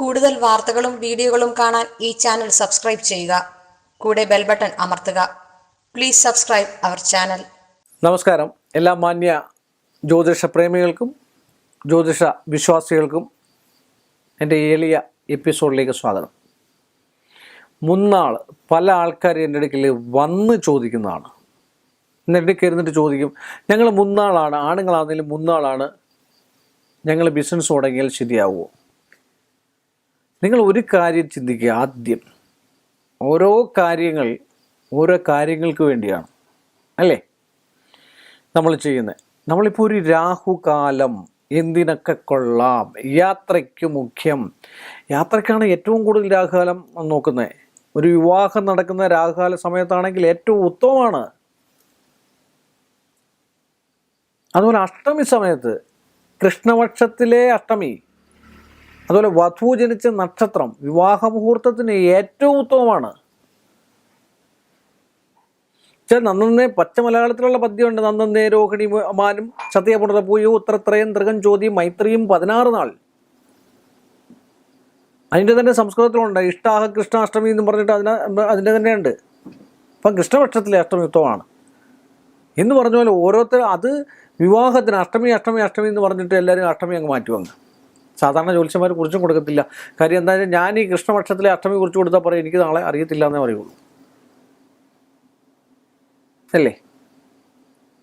കൂടുതൽ വാർത്തകളും വീഡിയോകളും കാണാൻ ഈ ചാനൽ സബ്സ്ക്രൈബ് ചെയ്യുക. കൂടെ ബെൽ ബട്ടൺ അമർത്തുക. Please subscribe our channel. നമസ്കാരം. എല്ലാ മാന്യ ജ്യോതിഷ പ്രേമികൾക്കും ജ്യോതിഷ വിശ്വാസികൾക്കും എന്റെ ഏലിയ എപ്പിസോഡിലേക്ക് സ്വാഗതം. മുന്നാൾ പല ആൾക്കാർ എന്റെ അടുക്കൽ വന്ന് ചോദിക്കുന്നതാണ്. എന്റെ അടുക്കൽ ഇരുന്നിട്ട് ചോദിക്കും ഞങ്ങൾ മുന്നാളാണ് ആണുങ്ങളാണെങ്കിലും മുന്നാളാണ് ഞങ്ങൾ ബിസിനസ് തുടങ്ങിയാൽ ശരിയാവുമോ? നിങ്ങൾ ഒരു കാര്യം ചിന്തിക്കുക ആദ്യം. ഓരോ കാര്യങ്ങൾ ഓരോ കാര്യങ്ങൾക്ക് വേണ്ടിയാണ്. അല്ലേ? നമ്മൾ ചെയ്യുന്നത്. നമ്മളിപ്പോൾ ഒരു രാഹുകാലം. എന്തിനൊക്കെ കൊള്ളാം? യാത്രയ്ക്ക് മുഖ്യം. യാത്രയ്ക്കാണ് ഏറ്റവും കൂടുതൽ രാഹുകാലം നോക്കുന്നത്. ഒരു വിവാഹം നടക്കുന്ന രാഹുകാല സമയത്താണെങ്കിൽ ഏറ്റവും ഉത്തമമാണ്. അതുപോലെ അഷ്ടമി സമയത്ത് കൃഷ്ണപക്ഷത്തിലെ അഷ്ടമി. അതുപോലെ വധു ജനിച്ച നക്ഷത്രം വിവാഹ മുഹൂർത്തത്തിന് ഏറ്റവും ഉത്തമമാണ്. നന്നേ പച്ച മലയാളത്തിലുള്ള പദ്യമുണ്ട്. നന്നേ രോഹിണി മാനും സത്യപുണത പുണർപൂയോ ഉത്തരത്രയം തൃകൻ ചോതി മൈത്രിയും പതിനാറ് നാൾ. അതിന്റെ തന്നെ സംസ്കൃതത്തിലുണ്ട്. ഇഷ്ടാഹ കൃഷ്ണാഷ്ടമി എന്ന് പറഞ്ഞിട്ട് അതിന് അതിന്റെ തന്നെയുണ്ട്. അപ്പം കൃഷ്ണപക്ഷത്തിലെ അഷ്ടമി ഉത്തമമാണ്. എന്ന് പറഞ്ഞ പോലെ ഓരോരുത്തർ അത് വിവാഹത്തിന് അഷ്ടമി അഷ്ടമി അഷ്ടമി എന്ന് പറഞ്ഞിട്ട് എല്ലാവരും അഷ്ടമി അങ്ങ് മാറ്റി അങ്ങ്. സാധാരണ ജ്യോത്സ്യന്മാർ കുറിച്ചും കൊടുക്കത്തില്ല. കാര്യം എന്താ വെച്ചാൽ ഞാൻ ഈ കൃഷ്ണപക്ഷത്തിലെ അഷ്ടമി കുറിച്ച് കൊടുത്താൽ പറയും എനിക്ക് നാളെ അറിയത്തില്ല എന്നേ പറയുള്ളൂ. അല്ലേ?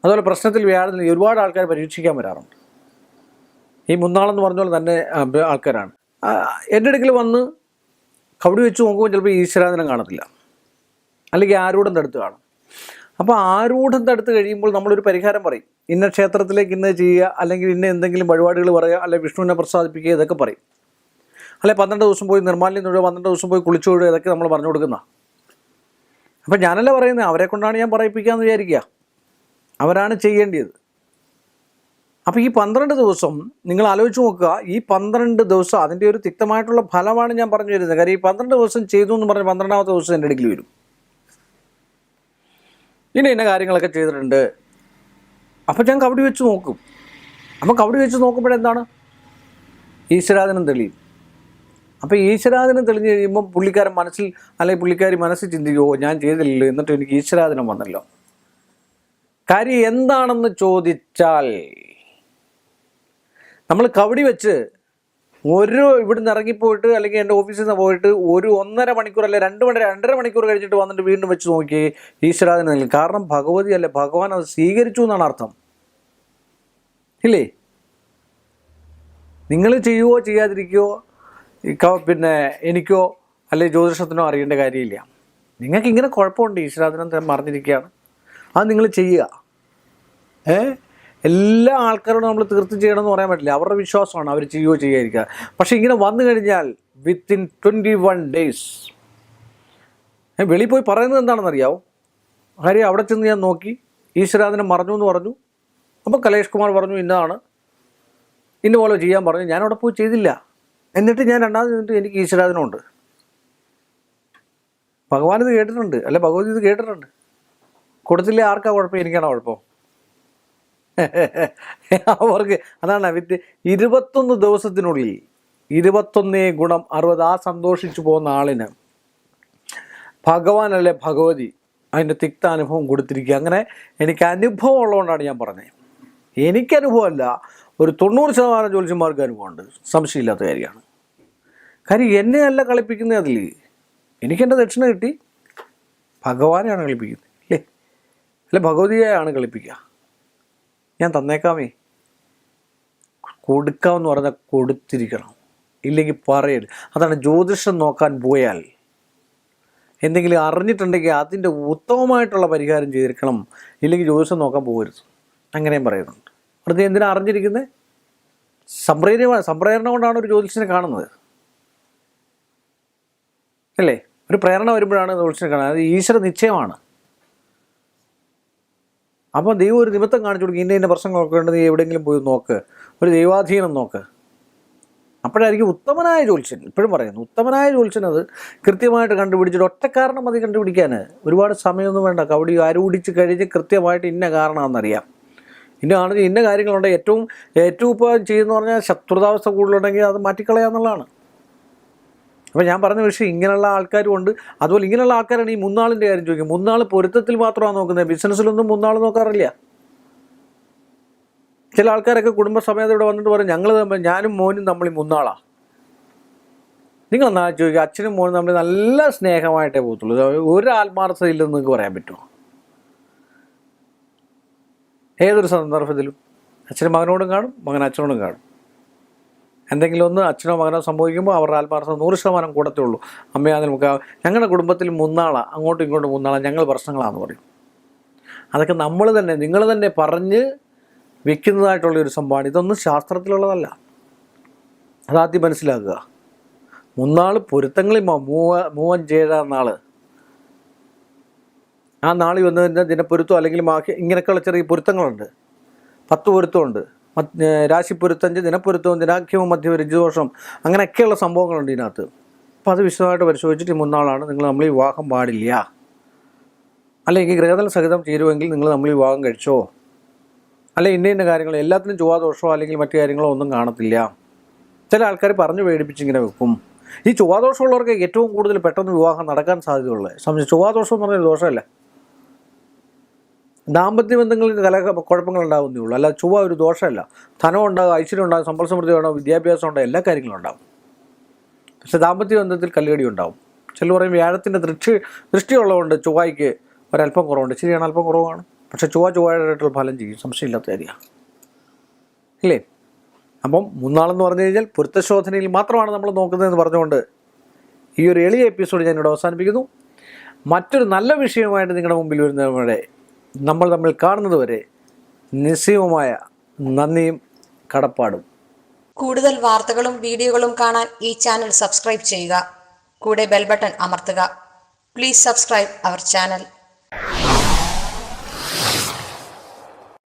അതുപോലെ പ്രശ്നത്തിൽ വ്യാഴത്തിൽ ഒരുപാട് ആൾക്കാർ പരീക്ഷിക്കാൻ വരാറുണ്ട്. ഈ മുന്നാളെന്ന് പറഞ്ഞ പോലെ തന്നെ ആൾക്കാരാണ്. എന്റെ അടുക്കൽ വന്ന് കവടി വെച്ച് നോക്കുമ്പോൾ ചിലപ്പോൾ ഈശ്വരാധനം കാണത്തില്ല. അല്ലെങ്കിൽ ആരോടും തടുത്ത് കാണും അപ്പോൾ ആരൂഢം തടുത്ത് കഴിയുമ്പോൾ നമ്മളൊരു പരിഹാരം പറയും. ഇന്ന ക്ഷേത്രത്തിലേക്ക് ഇന്ന് ചെയ്യുക അല്ലെങ്കിൽ ഇന്ന എന്തെങ്കിലും വഴിപാടുകൾ പറയുക അല്ലെങ്കിൽ വിഷ്ണുവിനെ പ്രസാദിപ്പിക്കുക ഇതൊക്കെ പറയും. അല്ലെ പന്ത്രണ്ട് ദിവസം പോയി നിർമ്മാല്യം തൊഴുക പന്ത്രണ്ട് ദിവസം പോയി കുളിച്ചു തൊഴുക ഇതൊക്കെ നമ്മൾ പറഞ്ഞു കൊടുക്കുന്ന. അപ്പം ഞാനല്ല പറയുന്നത്? അവരെ കൊണ്ടാണ് ഞാൻ പറയിപ്പിക്കാമെന്ന് വിചാരിക്കുക. അവരാണ് ചെയ്യേണ്ടത് അപ്പോൾ ഈ പന്ത്രണ്ട് ദിവസം നിങ്ങൾ ആലോചിച്ച് നോക്കുക. ഈ പന്ത്രണ്ട് ദിവസം അതിന്റെ ഒരു തിക്തമായിട്ടുള്ള ഫലമാണ് ഞാൻ പറഞ്ഞു വരുന്നത് കാര്യം ഈ പന്ത്രണ്ട് ദിവസം ചെയ്തു എന്ന് പറഞ്ഞ് പന്ത്രണ്ടാമത്തെ ദിവസം എന്റെ അടുക്കൽ വരും. ഇന്ന ഇന്ന കാര്യങ്ങളൊക്കെ ചെയ്തിട്ടുണ്ട്. അപ്പം ഞാൻ കബഡി വെച്ച് നോക്കും. അപ്പം കബഡി വെച്ച് നോക്കുമ്പോഴെന്താണ് ഈശ്വരാധനം തെളിയും. അപ്പോൾ ഈശ്വരാധനം തെളിഞ്ഞ് കഴിയുമ്പോൾ പുള്ളിക്കാരൻ മനസ്സിൽ അല്ലെങ്കിൽ പുള്ളിക്കാരി മനസ്സിൽ ചിന്തിക്കുമോ ഞാൻ ചെയ്തില്ലല്ലോ എന്നിട്ട് എനിക്ക് ഈശ്വരാധനം വന്നല്ലോ. കാര്യം എന്താണെന്ന് ചോദിച്ചാൽ നമ്മൾ കവടി വെച്ച് ഒരു ഇവിടുന്ന് ഇറങ്ങിപ്പോയിട്ട് അല്ലെങ്കിൽ എന്റെ ഓഫീസിൽ നിന്ന് പോയിട്ട് ഒരു ഒന്നര മണിക്കൂർ അല്ലെ രണ്ട് മണി രണ്ടര മണിക്കൂർ കഴിഞ്ഞിട്ട് വന്നിട്ട് വീണ്ടും വെച്ച് നോക്കി ഈശ്വരാധന നൽകി കാരണം ഭഗവതി അല്ലെ ഭഗവാൻ അത് സ്വീകരിച്ചു എന്നാണ് അർത്ഥം. ഇല്ലേ? നിങ്ങൾ ചെയ്യുവോ ചെയ്യാതിരിക്കുകയോ ഈ പിന്നെ എനിക്കോ അല്ലെങ്കിൽ ജ്യോതിഷത്തിനോ അറിയേണ്ട കാര്യമില്ല. നിങ്ങൾക്ക് ഇങ്ങനെ കുഴപ്പമുണ്ട് ഈശ്വരാധനം മറിഞ്ഞിരിക്കുകയാണ്. അത് നിങ്ങൾ ചെയ്യുക. ഏ? എല്ലാ ആൾക്കാരോടും നമ്മൾ തീർത്ത് ചെയ്യണമെന്ന് പറയാൻ പറ്റില്ല. അവരുടെ വിശ്വാസമാണ് അവർ ചെയ്യുകയോ ചെയ്യാതിരിക്കുക. പക്ഷേ ഇങ്ങനെ വന്നു കഴിഞ്ഞാൽ വിത്തിൻ ട്വന്റി വൺ ഡേയ്സ് വെളിയിൽ പോയി പറയുന്നത് എന്താണെന്നറിയാവോ ഹരി അവിടെ ചെന്ന് ഞാൻ നോക്കി. ഈശ്വരാധനം മറഞ്ഞു എന്ന് പറഞ്ഞു. അപ്പോൾ കലേഷ് കുമാർ പറഞ്ഞു ഇന്നതാണ് ഇന്ന പോലെ ചെയ്യാൻ പറഞ്ഞു. ഞാൻ അവിടെ പോയി ചെയ്തില്ല. എന്നിട്ട് ഞാൻ രണ്ടാമത് നിന്നിട്ട് എനിക്ക് ഈശ്വരാധനമുണ്ട്. ഭഗവാൻ ഇത് കേട്ടിട്ടുണ്ട്. അല്ലെ ഭഗവതി ഇത് കേട്ടിട്ടുണ്ട്. കൊടുത്തില്ലേ ആർക്കാ കുഴപ്പം? എനിക്കാണോ കുഴപ്പം? അവർക്ക് അതാണ് വിത്ത് ഇരുപത്തൊന്ന് ദിവസത്തിനുള്ളിൽ ഇരുപത്തൊന്നേ ഗുണം അറുപത്. ആ സന്തോഷിച്ചു പോകുന്ന ആളിന് ഭഗവാനല്ലേ ഭഗവതി അതിന്റെ തിക്ത അനുഭവം കൊടുത്തിരിക്കുക. അങ്ങനെ എനിക്ക് അനുഭവം ഉള്ളതുകൊണ്ടാണ് ഞാൻ പറഞ്ഞത് എനിക്ക് അനുഭവമല്ല ഒരു തൊണ്ണൂറ് ശതമാനം ജോലിച്ചന്മാർക്ക് അനുഭവമുണ്ട്. സംശയമില്ലാത്ത കാര്യമാണ്. കാര്യം എന്നെ അല്ല കളിപ്പിക്കുന്നത് അതിൽ. എനിക്കെന്റെ ദക്ഷിണ കിട്ടി. ഭഗവാനെയാണ് കളിപ്പിക്കുന്നത്. അല്ലേ? അല്ലെ ഭഗവതിയെയാണ് കളിപ്പിക്കുക. ഞാൻ തന്നേക്കാമേ. കൊടുക്കാമെന്ന് പറഞ്ഞാൽ കൊടുത്തിരിക്കണം. ഇല്ലെങ്കിൽ പറയരുത്. അതാണ് ജ്യോതിഷം നോക്കാൻ പോയാൽ എന്തെങ്കിലും അറിഞ്ഞിട്ടുണ്ടെങ്കിൽ അതിന്റെ ഉത്തമമായിട്ടുള്ള പരിഹാരം ചെയ്തിരിക്കണം. ഇല്ലെങ്കിൽ ജ്യോതിഷം നോക്കാൻ പോകരുത്. അങ്ങനെയും പറയുന്നുണ്ട്. വെറുതെ എന്തിനാ അറിഞ്ഞിരിക്കുന്നത് സംപ്രേരണ സംപ്രേരണ കൊണ്ടാണ് ഒരു ജ്യോതിഷനെ കാണുന്നത്. അല്ലേ? ഒരു പ്രേരണ വരുമ്പോഴാണ് ജ്യോതിഷനെ കാണുന്നത്. അത് ഈശ്വര നിശ്ചയമാണ്. അപ്പോൾ ദൈവം ഒരു നിമിത്തം കാണിച്ചു കൊടുക്കും ഇന്ന ഇന്ന പ്രശ്നങ്ങളൊക്കെ ഉണ്ട് നീ എവിടെയെങ്കിലും പോയി നോക്ക്. ഒരു ദൈവാധീനം നോക്ക്. അപ്പോഴായിരിക്കും ഉത്തമനായ ജോത്സ്യൻ ഇപ്പോഴും പറയുന്നു ഉത്തമനായ ജ്യോത്സ്യൻ അത് കൃത്യമായിട്ട് കണ്ടുപിടിച്ചിട്ട് ഒറ്റ കാരണം മതി കണ്ടുപിടിക്കാൻ. ഒരുപാട് സമയമൊന്നും വേണ്ട കബഡി ആരൂടിച്ച് കഴിഞ്ഞ് കൃത്യമായിട്ട് ഇന്ന കാരണമാണെന്നറിയാം. ഇന്ന ആണെങ്കിൽ ഇന്ന കാര്യങ്ങളുണ്ട് ഏറ്റവും ഏറ്റവും ഇപ്പോൾ ചെയ്യുന്ന പറഞ്ഞാൽ ശത്രുതാവസ്ഥ കൂടുതലുണ്ടെങ്കിൽ അത് മാറ്റിക്കളയാന്നുള്ളതാണ്. അപ്പോൾ ഞാൻ പറഞ്ഞ വിഷയം ഇങ്ങനെയുള്ള ആൾക്കാരും ഉണ്ട്. അതുപോലെ ഇങ്ങനെയുള്ള ആൾക്കാരാണ് ഈ മുന്നാളിന്റെ കാര്യം ചോദിക്കുന്നത് മുന്നാൾ പൊരുത്തത്തിൽ മാത്രമാണ് നോക്കുന്നത്? ബിസിനസ്സിലൊന്നും മുന്നാൾ നോക്കാറില്ല. ചില ആൾക്കാരൊക്കെ കുടുംബസമേതം ഇവിടെ വന്നിട്ട് പറയും ഞങ്ങൾ ഞാനും മോനും നമ്മൾ ഈ മുന്നാളാണ് നിങ്ങൾ എന്നാ ചോദിക്കുക അച്ഛനും മോനും തമ്മിൽ നല്ല സ്നേഹമായിട്ടേ പോകത്തുള്ളൂ. ഒരു ആത്മാർത്ഥതയില്ലെന്ന് നിങ്ങൾക്ക് പറയാൻ പറ്റുമോ? ഏതൊരു സന്ദർഭത്തിലും. അച്ഛനും മകനോടും കാണും മകൻ അച്ഛനോടും കാണും. എന്തെങ്കിലും ഒന്ന് അച്ഛനോ മകനോ സംഭവിക്കുമ്പോൾ അവരുടെ ആത്മാർത്ഥം നൂറ് ശതമാനം കൂടത്തേ ഉള്ളൂ അമ്മയാ നമുക്ക് ഞങ്ങളുടെ കുടുംബത്തിൽ മൂന്നാളാണ് അങ്ങോട്ടും ഇങ്ങോട്ടും മൂന്നാളാണ് ഞങ്ങൾ പ്രശ്നങ്ങളാണെന്ന് പറയും. അതൊക്കെ നമ്മൾ തന്നെ നിങ്ങൾ തന്നെ പറഞ്ഞ് വിൽക്കുന്നതായിട്ടുള്ള ഒരു സംഭവമാണ്. ഇതൊന്നും ശാസ്ത്രത്തിലുള്ളതല്ല. അതാദ്യം മനസ്സിലാക്കുക. മുന്നാൾ പൊരുത്തങ്ങളിൽ മൂവ മൂവഞ്ചേഴാം നാൾ ആ നാളിൽ വന്നതിന്റെ ദിനപ്പൊരുത്തം അല്ലെങ്കിൽ ബാക്കി ഇങ്ങനെയൊക്കെയുള്ള ചെറിയ പൊരുത്തങ്ങളുണ്ട്. പത്ത് പൊരുത്തമുണ്ട്. രാശിപ്പൊരുത്തഞ്ച് ദിനപ്പൊരുത്തവും ദിനാഖ്യവും മധ്യ രജുദോഷം അങ്ങനെയൊക്കെയുള്ള സംഭവങ്ങളുണ്ട് ഇതിനകത്ത്. അപ്പോൾ അത് വിശദമായിട്ട് പരിശോധിച്ചിട്ട് മുന്നാളാണ് നിങ്ങൾ നമ്മൾ വിവാഹം പാടില്ല. അല്ലെങ്കിൽ ഗ്രഹതല സഹിതം ചേരുമെങ്കിൽ നിങ്ങൾ നമ്മൾ വിവാഹം കഴിച്ചോ? അല്ലെ ഇന്ന ഇന്ന കാര്യങ്ങൾ എല്ലാത്തിനും ചൊവ്വാദോഷമോ അല്ലെങ്കിൽ മറ്റു കാര്യങ്ങളോ ഒന്നും കാണത്തില്ല. ചില ആൾക്കാർ പറഞ്ഞു പേടിപ്പിച്ചിങ്ങനെ വെക്കും. ഈ ചൊവ്വാദോഷമുള്ളവർക്ക് ഏറ്റവും കൂടുതൽ പെട്ടെന്ന് വിവാഹം നടക്കാൻ സാധ്യതയുള്ളത്. സംബന്ധിച്ച് ചൊവ്വാദോഷം എന്ന് പറഞ്ഞൊരു ദോഷമല്ല? ദാമ്പത്യ ബന്ധങ്ങളിൽ കല കുഴപ്പങ്ങൾ ഉണ്ടാകുന്നേ ഉള്ളൂ അല്ല ചൊവ്വ ഒരു ദോഷമല്ല. ധനം ഉണ്ടാകും ഐശ്വര്യം ഉണ്ടാകും സമ്പൽ സമൃദ്ധി ഉണ്ടാകും വിദ്യാഭ്യാസം ഉണ്ടാകും എല്ലാ കാര്യങ്ങളും ഉണ്ടാകും പക്ഷെ ദാമ്പത്യ ബന്ധത്തിൽ കല്ലുകടി ഉണ്ടാവും. ചില പറയും വ്യാഴത്തിന്റെ ദൃഷ്ടി ദൃഷ്ടിയുള്ളതുകൊണ്ട് ചൊവ്വായ്ക്ക് ഒരല്പം കുറവുണ്ട്. ശരിയാണ് അല്പം കുറവാണ്. പക്ഷെ ചൊവ്വ ചൊവ്വയായിട്ടുള്ള ഫലം ചെയ്യും സംശയമില്ലാത്ത കാര്യമാണ്. ഇല്ലേ അപ്പം മൂന്നാളെന്ന് പറഞ്ഞു കഴിഞ്ഞാൽ പൊരുത്തശോധനയിൽ മാത്രമാണ് നമ്മൾ നോക്കുന്നതെന്ന് പറഞ്ഞുകൊണ്ട് ഈ ഒരു എളിയ എപ്പിസോഡ് ഞാൻ ഇവിടെ അവസാനിപ്പിക്കുന്നു. മറ്റൊരു നല്ല വിഷയമായിട്ട് നിങ്ങളുടെ മുമ്പിൽ വരുന്നവരെ നമ്മൾ തമ്മിൽ കാണുന്നത് വരെ നിസ്സീമമായ നന്ദിയും കടപ്പാടും. കൂടുതൽ വാർത്തകളും വീഡിയോകളും കാണാൻ ഈ ചാനൽ സബ്സ്ക്രൈബ് ചെയ്യുക. കൂടെ ബെൽബട്ടൺ അമർത്തുക. Please subscribe our channel